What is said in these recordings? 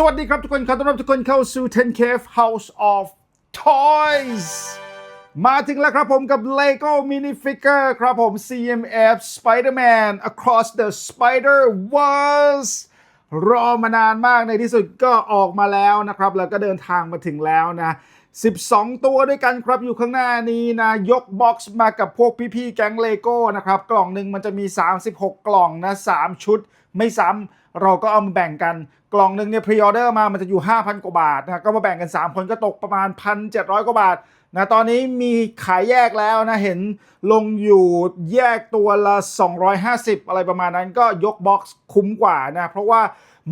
สวัสดีครับทุกคนขอต้อนรับทุกคนเข้าสู่ 10 Cave House of Toys มาถึงแล้วครับผมกับ Lego Minifigure ครับผม CMF Spider-Man Across the Spider-Verse รอมานานมากในที่สุดก็ออกมาแล้วนะครับ แล้วก็เดินทางมาถึงแล้วนะ 12 ตัวด้วยกันครับอยู่ข้างหน้านี้นะ ยกบ็อกซ์มากับพวกพี่ๆแก๊งเลโก้นะครับ กล่องหนึ่งมันจะมี 36 กล่องนะ 3 ชุด ไม่ซ้ำเราก็เอามาแบ่งกันกล่องหนึ่งเนี่ยพรีออเดอร์มามันจะอยู่ 5,000 กว่าบาทนะก็มาแบ่งกัน 3 คนก็ตกประมาณ 1,700 กว่าบาทนะตอนนี้มีขายแยกแล้วนะ เห็นลงอยู่แยกตัวละ 250 อะไรประมาณนั้นก็ยกบ็อกซ์คุ้มกว่านะ เพราะว่า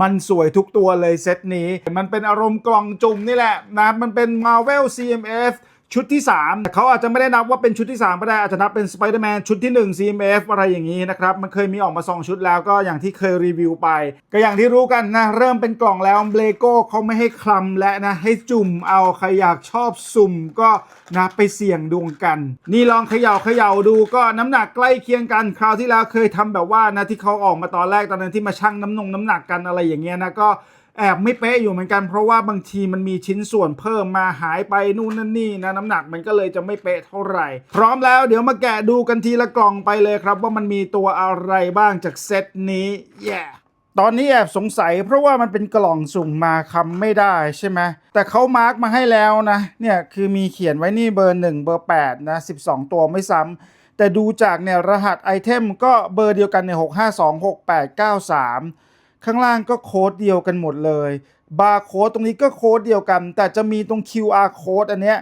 มันสวยทุกตัวเลยเซตนี้ มันเป็นอารมณ์กล่องจุ่มนี่แหละนะ มันเป็น Marvel CMF ชุดที่ 3 เขาอาจจะไม่ได้นับว่าเป็นชุดที่ 3 ก็ได้ อาจจะนับเป็น Spider-Man ชุดที่ 1 CMF อะไรอย่างนี้นะครับ มันเคยมีออกมา 2 ชุดแล้วก็อย่างที่เคยรีวิวไป ก็อย่างที่รู้กันนะ เริ่มเป็นกล่องแล้วเลโก้เขาไม่ให้คลำและนะ ให้จุ่มเอาใครอยากชอบสุ่มก็นะไปเสี่ยงดวงกัน นี่ลองเขย่าเขย่าดูก็น้ำหนักใกล้เคียงกันคราวที่แล้วเคยทำแบบว่านะที่เขาออกมาตอนแรกตอนนั้นที่มาชั่งน้ำนงน้ำหนักกันอะไรอย่างเงี้ยนะก็ แอบไม่เป๊ะอยู่เหมือนกันเพราะว่าบางทีมันมีชิ้นส่วนเพิ่มมาหายไปนู่นนั่นนี่นะน้ำหนักมันก็เลยจะไม่เป๊ะเท่าไหร่ พร้อมแล้วเดี๋ยวมาแกะดูกันทีละกล่องไปเลยครับ ว่ามันมีตัวอะไรบ้างจากเซตนี้แย่ตอนนี้แอบสงสัยเพราะว่ามันเป็นกล่องสุ่มมาคำไม่ได้ใช่ไหมแต่เขามาร์กมาให้แล้วนะเนี่ยคือมีเขียนไว้นี่เบอร์ 1 เบอร์8นะ12 ตัวไม่ซ้ำแต่ดูจากเนี่ยรหัสไอเทมก็เบอร์เดียวกันเนี่ย6526893 ข้างล่างก็โค้ดเดียวกันหมดเลยบาร์โค้ดตรงนี้ก็โค้ดเดียวกัน แต่จะมีตรง QR code อันเนี้ย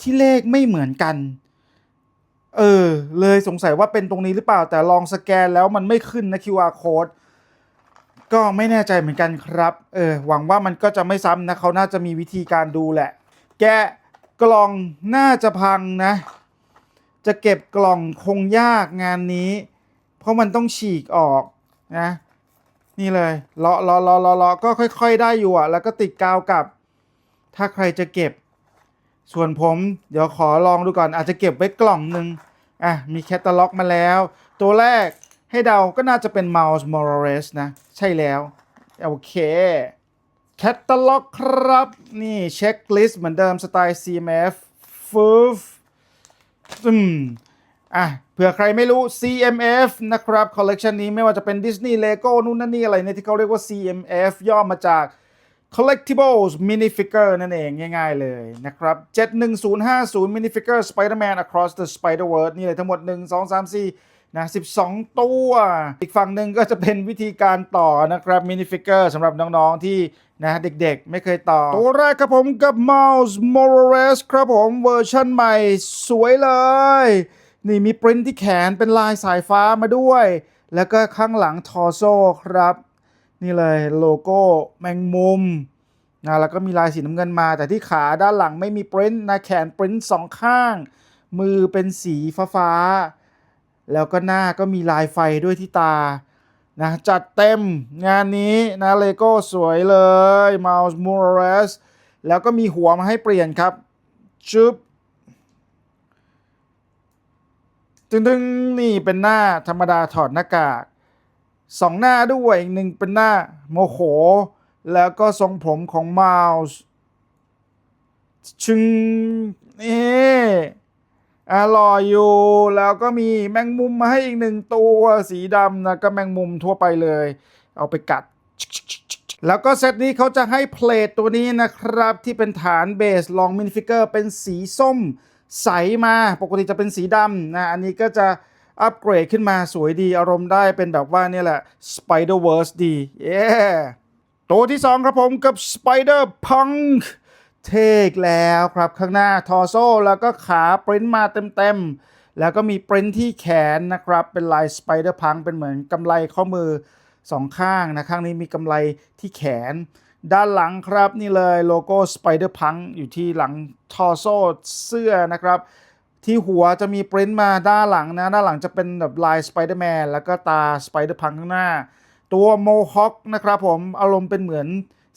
ที่เลขไม่เหมือนกันเออเลยสงสัยว่าเป็นตรงนี้หรือเปล่าแต่ลองสแกนแล้วมันไม่ขึ้นนะ QR code ก็ไม่แน่ใจเหมือนกันครับเออหวังว่ามันก็จะไม่ซ้ำนะเขาน่าจะมีวิธีการดูแหละ แกะกล่องน่าจะพังนะ จะเก็บกล่องคงยากงานนี้ เพราะมันต้องฉีกออกนะ นี่เลยเลาะเลาะเลาะเลาะเลาะก็ค่อย ๆ ได้อยู่อะ แล้วก็ติดกาวกลับ ถ้าใครจะเก็บ ส่วนผมเดี๋ยวขอลองดูก่อน อาจจะเก็บไว้กล่องหนึ่งอะ มีแคตตาล็อกมาแล้ว ตัวแรกให้เดาก็น่าจะเป็น Miles Morales นะ ใช่แล้ว โอเคแคตตาล็อกครับ นี่เช็คลิสต์เหมือนเดิมสไตล์ CMF ฟูฟอืม อะเผื่อใครไม่รู้ CMF นะครับคอลเลกชันนี้ไม่ว่าจะเป็น Disney Lego นู่นนั่นนี่อะไรเนี่ยที่เขาเรียกว่า CMF ย่อมาจาก Collectibles Minifigure นั่นเองง่ายๆเลยนะครับ 71050 Minifigure Spider-Man Across the Spider-Verse นี่เลยทั้งหมด 1 2 3 4นะ12 ตัว อีกฝั่งหนึ่งก็จะเป็นวิธีการต่อนะครับ Minifigure สำหรับน้องๆที่นะเด็กๆไม่เคยต่อ ตัวแรกครับผมกับ Miles Morales ครับผมเวอร์ชันใหม่สวยเลย นี่มีปริ้นที่แขนเป็นลายสายฟ้ามาด้วย แล้วก็ข้างหลังทอโซครับ นี่เลยโลโก้แมงมุมนะแล้วก็มีลายสีน้ำเงินมา แต่ที่ขาด้านหลังไม่มีปริ้นนะแขนปริ้นสองข้าง มือเป็นสีฟ้าๆแล้วก็หน้าก็มีลายไฟด้วยที่ตานะจัดเต็มงานนี้นะเลโก้สวยเลย Miles Morales แล้วก็มีหัวมาให้เปลี่ยนครับชุบ ตึงตึงนี่เป็นหน้าธรรมดาถอดหน้ากากสองหน้าด้วยอีกหนึ่งเป็นหน้าโมโห แล้วก็ทรงผมของมาส์ชึงนี่อร่อยอยู่ แล้วก็มีแมงมุมมาให้อีกหนึ่งตัวสีดำนะก็แมงมุมทั่วไปเลย เอาไปกัด แล้วก็เซตนี้เขาจะให้เพลทตัวนี้นะครับ ที่เป็นฐานเบสลองมินิฟิกเกอร์เป็นสีส้ม ใสมาปกติจะเป็นสีดำนะอันนี้ก็จะอัปเกรดขึ้นมาสวยดีอารมณ์ได้เป็นแบบว่าเนี่ยแหละ Spider-Verse ดีเย้ตัวที่ 2 ครับผมกับ Spider Punk เทกแล้วครับข้างหน้าทอโซแล้วก็ขาปริ้นมาเต็มๆ แล้วก็มีปริ้นที่แขนนะครับ เป็นลาย Spider Punk เป็นเหมือนกำไลข้อมือสองข้างนะ ข้างนี้มีกำไลที่แขน ด้านหลังครับนี่เลยโลโก้ Spider Punk อยู่ที่หลังทอโซเสื้อนะครับที่หัวจะมีปริ้นมาด้านหลังนะ ด้านหลังจะเป็นแบบลาย Spider-Man แล้วก็ตา Spider-Punk ข้างหน้า ตัวโมฮอคนะครับผมอารมณ์เป็นเหมือน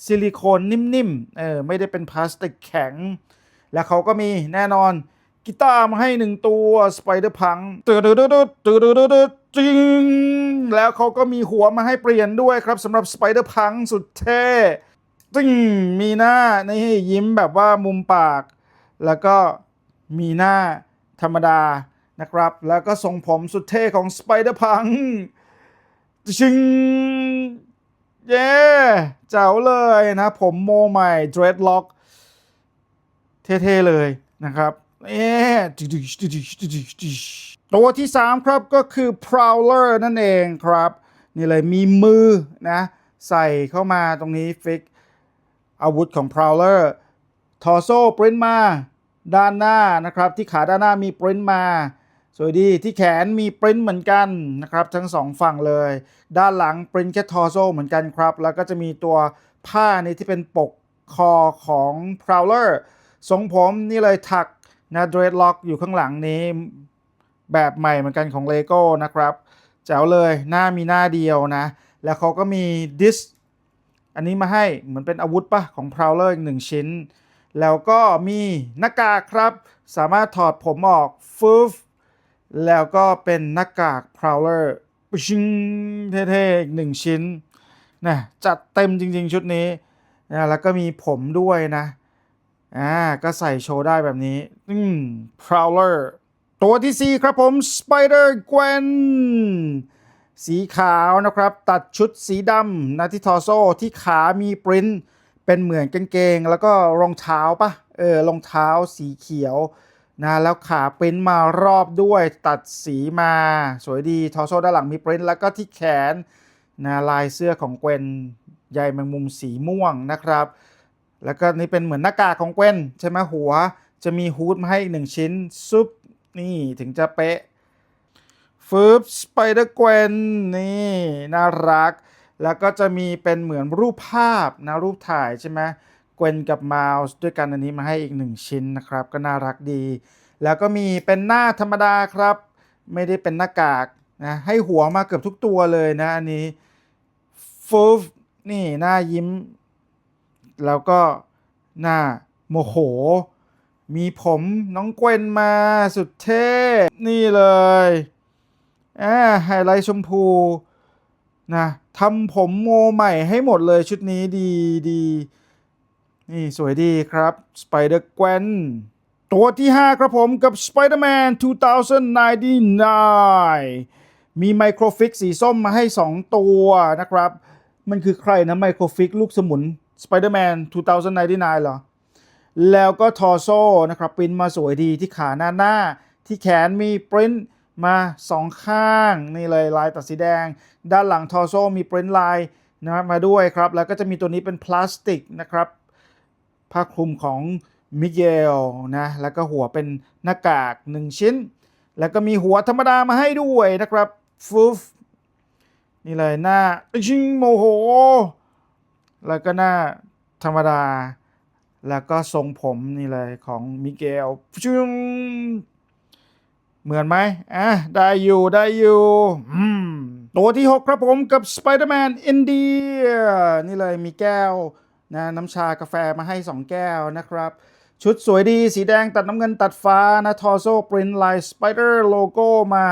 ซิลิโคนนิ่มๆเออไม่ได้เป็นพลาสติกแข็ง แล้วเขาก็มีแน่นอนกีตาร์มาให้หนึ่งตัว Spider-Punk ตืดตืดตืดตืดตืดจริง แล้วเขาก็มีหัวมาให้เปลี่ยนด้วยครับสำหรับ Spider-Punk สุดเท่ ตึ้งมีหน้านี่ยิ้มแบบว่ามุมปาก แล้วก็มีหน้าธรรมดานะครับ แล้วก็ทรงผมสุดเท่ของสไปเดอร์พังชิงเย้เจ๋วเลยนะ ผมโมใหม่ dreadlock เท่ๆเลยนะครับเอ๊ตัวที่ 3 ครับก็คือ prowler นั่นเองครับ นี่เลยมีมือนะ ใส่เข้ามาตรงนี้ฟิก อาวุธของ prowler ทอโซ่ปริ้นมาด้านหน้านะครับที่ขาด้านหน้ามีปริ้นมาสวยดีที่แขนมีปริ้นเหมือนกันนะครับทั้งสองฝั่งเลย ด้านหลังปริ้นแค่ทอโซ่เหมือนกันครับ แล้วก็จะมีตัวผ้านี่ที่เป็นปกคอของ prowler ทรงผมนี่เลยถักนะ dreadlock อยู่ข้างหลังนี้ แบบใหม่เหมือนกันของ LEGO นะครับแจ๋วเลยหน้ามีหน้าเดียวนะ แล้วเขาก็มีดิส อันนี้มาให้เหมือนเป็นอาวุธปะของ Prowler อีกหนึ่งชิ้น แล้วก็มีหน้ากากครับ สามารถถอดผมออกฟูฟแล้วก็เป็นหน้ากาก Prowler ชิงเท่ๆอีกหนึ่งชิ้นนะจัดเต็มจริงๆชุดนี้นะแล้วก็มีผมด้วยนะอ่าก็ใส่โชว์ได้แบบนี้อืม Prowler ตัวที่ 4 ครับผม Spider Gwen สีขาวนะครับ ตัดชุดสีดำนะที่ทอโซ่ที่ขามีปริ้นเป็นเหมือนกางเกง แล้วก็รองเท้าปะเออรองเท้าสีเขียวนะแล้วขาปริ้นมารอบด้วยตัดสีมา สวยดีทอโซ่ด้านหลังมีปริ้นแล้วก็ที่แขนนะลายเสื้อของเกวนใยแมงมุมสีม่วงนะครับ แล้วก็นี่เป็นเหมือนหน้ากากของเกวนใช่ไหมหัวจะมีฮูดมาให้อีกหนึ่งชิ้นซุปนี่ถึงจะเป๊ะ ฟืบสไปเดอร์ w กวนนี่น่ารัก แล้วก็จะมีเป็นเหมือนรูปภาพนะรูปถ่ายใช่ไหมเกวนกับมา u ส์ด้วยกันอันนี้มาให้อีกหนึ่งชิ้นนะครับ ก็น่ารักดี แล้วก็มีเป็นหน้าธรรมดาครับ ไม่ได้เป็นหน้ากากนะให้หัวมาเกือบทุกตัวเลยนะอันนี้ฟูฟนี่หน้ายิ้ม แล้วก็หน้าโมโห มีผมน้องเกวนมาสุดเท่ นี่เลย อ่าไฮไลท์ชมพูนะทำผมโมใหม่ให้หมดเลยชุดนี้ดีดีนี่ สวยดีครับ Spider Gwen ตัวที่ 5 ครับผมกับ Spider-Man 2099 มีไมโครฟิกสีส้มมาให้ 2 ตัวนะครับ มันคือใครนะไมโครฟิกลูกสมุน Spider-Man 2099 เหรอ แล้วก็ทอโซ่นะครับปริ้นมาสวยดีที่ขาหน้าหน้า ที่แขนมีปริ้น มาสองข้างนี่เลยลายตัดสีแดง ด้านหลังทอโซมีปริ้นลายนะครับมาด้วยครับ แล้วก็จะมีตัวนี้เป็นพลาสติกนะครับผ้าคลุมของมิเกลนะแล้วก็หัวเป็นหน้ากากหนึ่งชิ้น แล้วก็มีหัวธรรมดามาให้ด้วยนะครับฟูฟนี่เลยหน้าชิงโมโห แล้วก็หน้าธรรมดา แล้วก็ทรงผมนี่เลยของมิเกลชุง เหมือนไหมอะได้อยู่ได้อยู่อืมตัวที่ 6 ครับผมกับ Spider-Man อินเดียนี่เลยมีแก้วนะน้ำชากาแฟมาให้ 2 แก้วนะครับ ชุดสวยดีสีแดงตัดน้ำเงินตัดฟ้านะทอโซ่ปรินลายสไปเดอร์โลโก้มา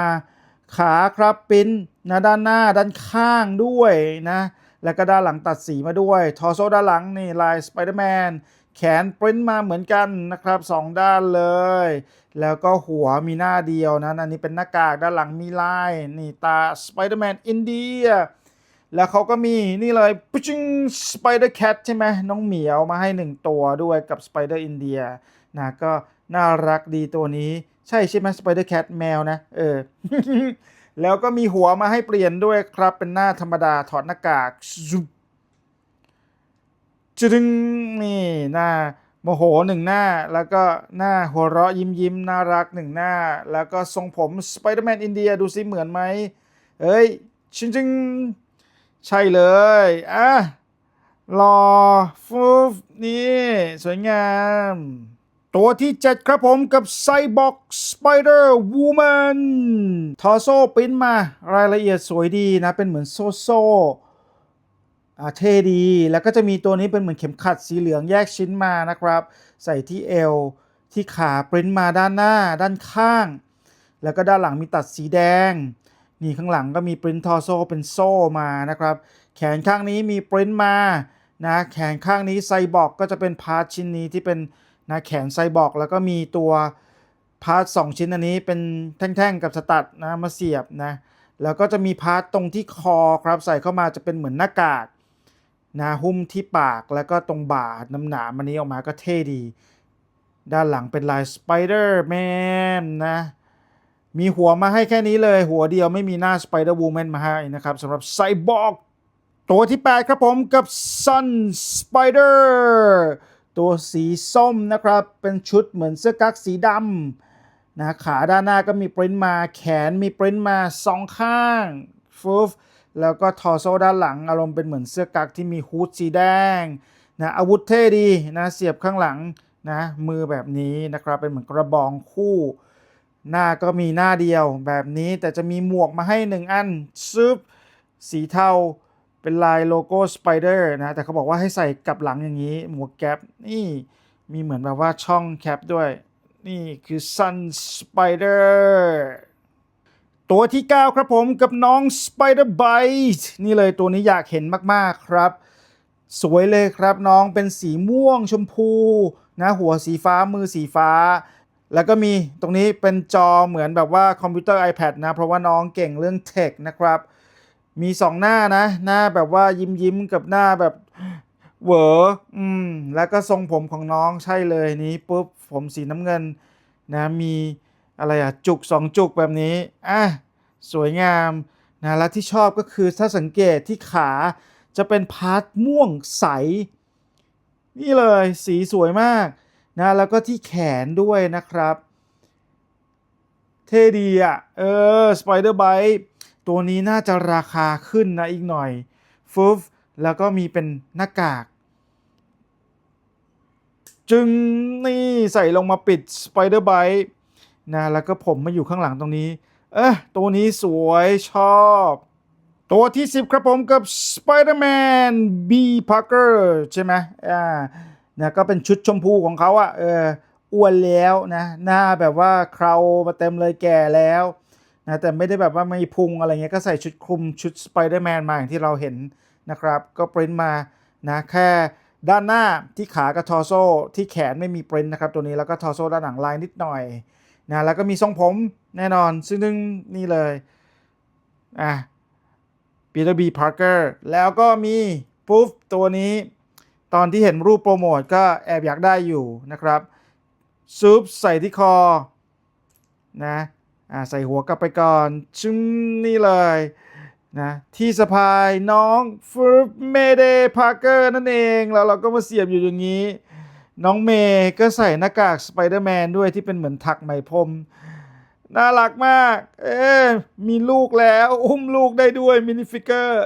ขาครับปรินนะด้านหน้าด้านข้างด้วยนะแล้วก็ด้านหลังตัดสีมาด้วย ทอโซ่ด้านหลังนี่ลายสไปเดอร์แมน แขนปริ้นมาเหมือนกันนะครับสองด้านเลย แล้วก็หัวมีหน้าเดียวนะอันนี้เป็นหน้ากากด้านหลังมีลายนี่ตาสไปเดอร์แมนอินเดียแล้วเขาก็มีนี่เลยปุ๊ชิงสไปเดอร์แคทใช่ไหมน้องเหมียวมาให้หนึ่งตัวด้วยกับสไปเดอร์อินเดียนะก็น่ารักดีตัวนี้ ใช่ใช่ไหมสไปเดอร์แคทแมวนะเออแล้วก็มีหัวมาให้เปลี่ยนด้วยครับเป็นหน้าธรรมดาถอดหน้ากากซุบ จึงนี่หน้าโมโหหนึ่งหน้า แล้วก็หน้าหัวเราะยิ้มยิ้มน่ารักหนึ่งหน้า แล้วก็ทรงผมสไปเดอร์แมนอินเดียดูสิเหมือนไหมเอ้ยชิงจิงใช่เลยอะรอฟูฟนี่ สวยงาม ตัวที่ 7 ครับผมกับไซบอ r สไปเดอร์วูแมนทอโซ่ปิ้นมา รายละเอียดสวยดีนะ เป็นเหมือนโซ่โซ เท่ดี แล้วก็จะมีตัวนี้เป็นเหมือนเข็มขัดสีเหลืองแยกชิ้นมานะครับ ใส่ที่เอว ที่ขาปริ้นมาด้านหน้า ด้านข้าง แล้วก็ด้านหลังมีตัดสีแดง นี่ข้างหลังก็มีปริ้นทอโซ่เป็นโซ่มานะครับ แขนข้างนี้มีปริ้นมานะแขนข้างนี้ไซบอร์กก็จะเป็นพาร์ทชิ้นนี้ที่เป็นนะแขนไซบอร์กแล้วก็มีตัวพาร์ทสองชิ้นอันนี้เป็นแท่งๆกับสตัดนะมาเสียบนะแล้วก็จะมีพาร์ทตรงที่คอครับใส่เข้ามาจะเป็นเหมือนหน้ากาก นะหุ้มที่ปากแล้วก็ตรงบ่าน้ำหนามอันนี้ออกมาก็เท่ดี ด้านหลังเป็นลายสไปเดอร์แมนนะ มีหัวมาให้แค่นี้เลย หัวเดียวไม่มีหน้าสไปเดอร์วูแมนมาให้นะครับสำหรับไซบอร์กตัวที่ 8 ครับผมกับ Sun Spider ตัวสีส้มนะครับ เป็นชุดเหมือนเสื้อกั๊กสีดำนะขาด้านหน้าก็มีปริ้นมาแขนมีปริ้นมาสองข้างฟูฟ แล้วก็ทอโซด้านหลังอารมณ์เป็นเหมือนเสื้อกั๊กที่มีฮูดสีแดงนะอาวุธเท่ดีนะเสียบข้างหลังนะมือแบบนี้นะครับเป็นเหมือนกระบองคู่ หน้าก็มีหน้าเดียวแบบนี้แต่จะมีหมวกมาให้หนึ่งอันซึบสีเทาเป็นลายโลโก้สไปเดอร์นะแต่เขาบอกว่าให้ใส่กับหลังอย่างนี้ หมวกแก๊ปนี่มีเหมือนแบบว่าช่องแคปด้วย นี่คือ Sun Spider ตัวที่ 9 ครับผมกับน้อง Spider Bite นี่เลยตัวนี้อยากเห็นมากๆครับ สวยเลยครับน้องเป็นสีม่วงชมพูนะหัวสีฟ้ามือสีฟ้า แล้วก็มีตรงนี้เป็นจอเหมือนแบบว่าคอมพิวเตอร์ iPad นะ เพราะว่าน้องเก่งเรื่องเทคนะครับ มีสองหน้านะ หน้าแบบว่ายิ้มยิ้มๆกับหน้าแบบเหวออืมแล้วก็ทรงผมของน้องใช่เลยนี้ปุ๊บผมสีน้ำเงินนะมี อะไรอะจุกสองจุกแบบนี้อะสวยงามนะและที่ชอบก็คือถ้าสังเกตที่ขาจะเป็นพาร์ทม่วงใส นี่เลยสีสวยมากนะแล้วก็ที่แขนด้วยนะครับ เท่ดีอะเออ Spider Bite ตัวนี้น่าจะราคาขึ้นนะอีกหน่อยฟุฟแล้วก็มีเป็นหน้ากาก จึงนี่ใส่ลงมาปิด Spider Bite นะแล้วก็ผมมาอยู่ข้างหลังตรงนี้ เอ๊ะตัวนี้สวยชอบ ตัวที่ 10 ครับผมกับ Spider-Man B Parker ใช่ไหมอ่านะก็เป็นชุดชมพูของเขาอะเอออ้วนแล้วนะหน้าแบบว่าเครามาเต็มเลยแก่แล้วนะแต่ไม่ได้แบบว่าไม่พุงอะไรเงี้ยก็ใส่ชุดคลุมชุด Spider-Man มาอย่างที่เราเห็นนะครับ ก็ปริ้นมานะแค่ด้านหน้าที่ขากับทอโซที่แขนไม่มีปริ้นนะครับ ตัวนี้แล้วก็ทอโซด้านหลังลายนิดหน่อย นะแล้วก็มีทรงผมแน่นอน ซึ่งนี่เลยอะปีเตอร์บีพาร์เกอร์แล้วก็มีปุ๊บตัวนี้ ตอนที่เห็นรูปโปรโมทก็แอบอยากได้อยู่นะครับซุปใส่ที่คอนะอ่าใส่หัวกลับไปก่อนชึ้งนี่เลยนะที่สะพายน้องฟึบเมเดพาร์เกอร์นั่นเอง แล้วเราก็มาเสียบอยู่อย่างนี้ น้องเมย์ก็ใส่หน้ากากสไปเดอร์แมนด้วยที่เป็นเหมือนถักไหมพรมน่ารักมาก เอ๊มีลูกแล้ว อุ้มลูกได้ด้วยมินิฟิกเกอร์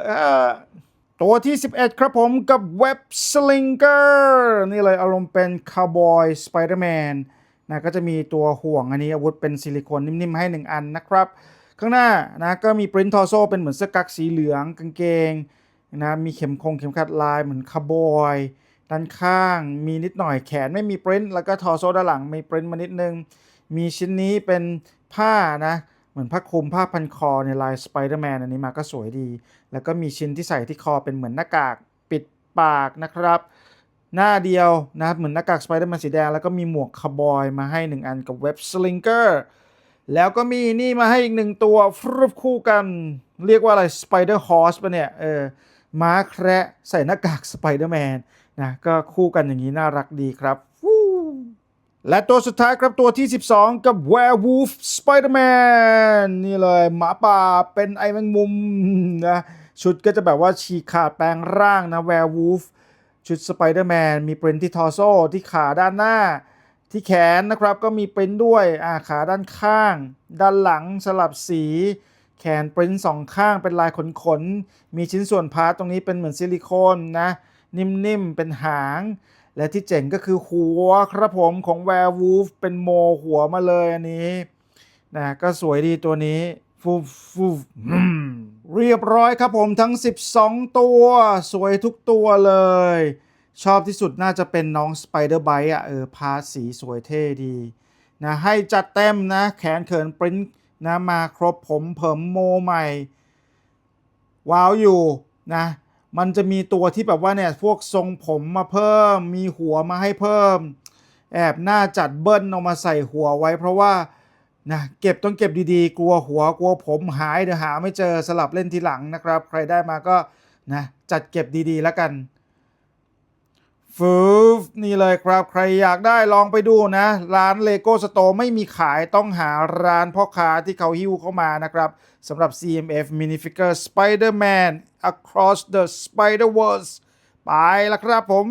ตัวที่ 11 ครับผมกับเว็บสลิงเกอร์นี่เลยอารมณ์เป็นคาวบอยสไปเดอร์แมนนะก็จะมีตัวห่วงอันนี้อาวุธเป็นซิลิโคนนิ่ม ๆ ให้ 1 อันนะครับ ข้างหน้านะก็มีปรินทอโซเป็นเหมือนเสื้อกั๊กสีเหลืองกางเกงนะมีเข็มคงเข็มขัดลายเหมือนคาวบอย ด้านข้างมีนิดหน่อยแขนไม่มีปริ้นแล้วก็ทอโซด้านหลังมีปริ้นมานิดนึง มีชิ้นนี้เป็นผ้านะเหมือนผ้าคลุมผ้าพันคอในลายสไปเดอร์แมนอันนี้มาก็สวยดี แล้วก็มีชิ้นที่ใส่ที่คอเป็นเหมือนหน้ากากปิดปากนะครับ หน้าเดียวนะเหมือนหน้ากากสไปเดอร์แมนสีแดง แล้วก็มีหมวกคาวบอยมาให้ 1 อันกับเว็บสลิงเกอร์แล้วก็มีนี่มาให้อีกหนึ่งตัวฟรุบคู่กัน เรียกว่าอะไรสไปเดอร์ฮอสปะเนี่ยเออม้าแคระใส่หน้ากากสไปเดอร์แมน นะก็คู่กันอย่างนี้น่ารักดีครับ และตัวสุดท้ายครับตัวที่ 12 กับ Werewolf Spider-Man นี่เลยหมาป่าเป็นไอแมงมุมนะชุดก็จะแบบว่าฉีกขาดแปลงร่างนะ Werewolf ชุด Spider-Man มีปรินที่ทอรโซที่ขาด้านหน้า ที่แขนนะครับก็มีปรินด้วยอ่าขาด้านข้าง ด้านหลังสลับสี แขนปรินสองข้างเป็นลายขนๆมีชิ้นส่วนพาร์ตตรงนี้เป็นเหมือนซิลิโคนนะ นิ่มๆ เป็นหาง และที่เจ๋งก็คือหัวครับผมของ Werewolf เป็นโมหัวมาเลยอันนี้นะก็สวยดีตัวนี้ฟูฟูอืมเรียบร้อยครับผมทั้ง 12 ตัว สวยทุกตัวเลย ชอบที่สุดน่าจะเป็นน้อง Spider Bite อะเออพาสีสวยเท่ดีนะให้จัดเต็มนะ แขนเขินปริ้นนะมาครบผมเผิมโมใหม่ ว้าวอยู่นะ มันจะมีตัวที่แบบว่าเนี่ยพวกทรงผมมาเพิ่ม มีหัวมาให้เพิ่ม แอบหน้าจัดเบิ้ลออกมาใส่หัวไว้ เพราะว่านะเก็บต้องเก็บดีๆ กลัวหัวกลัวผมหายเดี๋ยวหาไม่เจอสลับเล่นทีหลังนะครับ ใครได้มาก็นะจัดเก็บดีๆแล้วกัน ฟืฟนี่เลยครับใครอยากได้ลองไปดูนะ ร้านเลโก้สโตร์ไม่มีขายต้องหาร้านพ่อค้าที่เขาหิ้วเข้ามานะครับสำหรับ CMF Minifigure Spider-Man Across the Spider-Verse ไปแล้วครับผม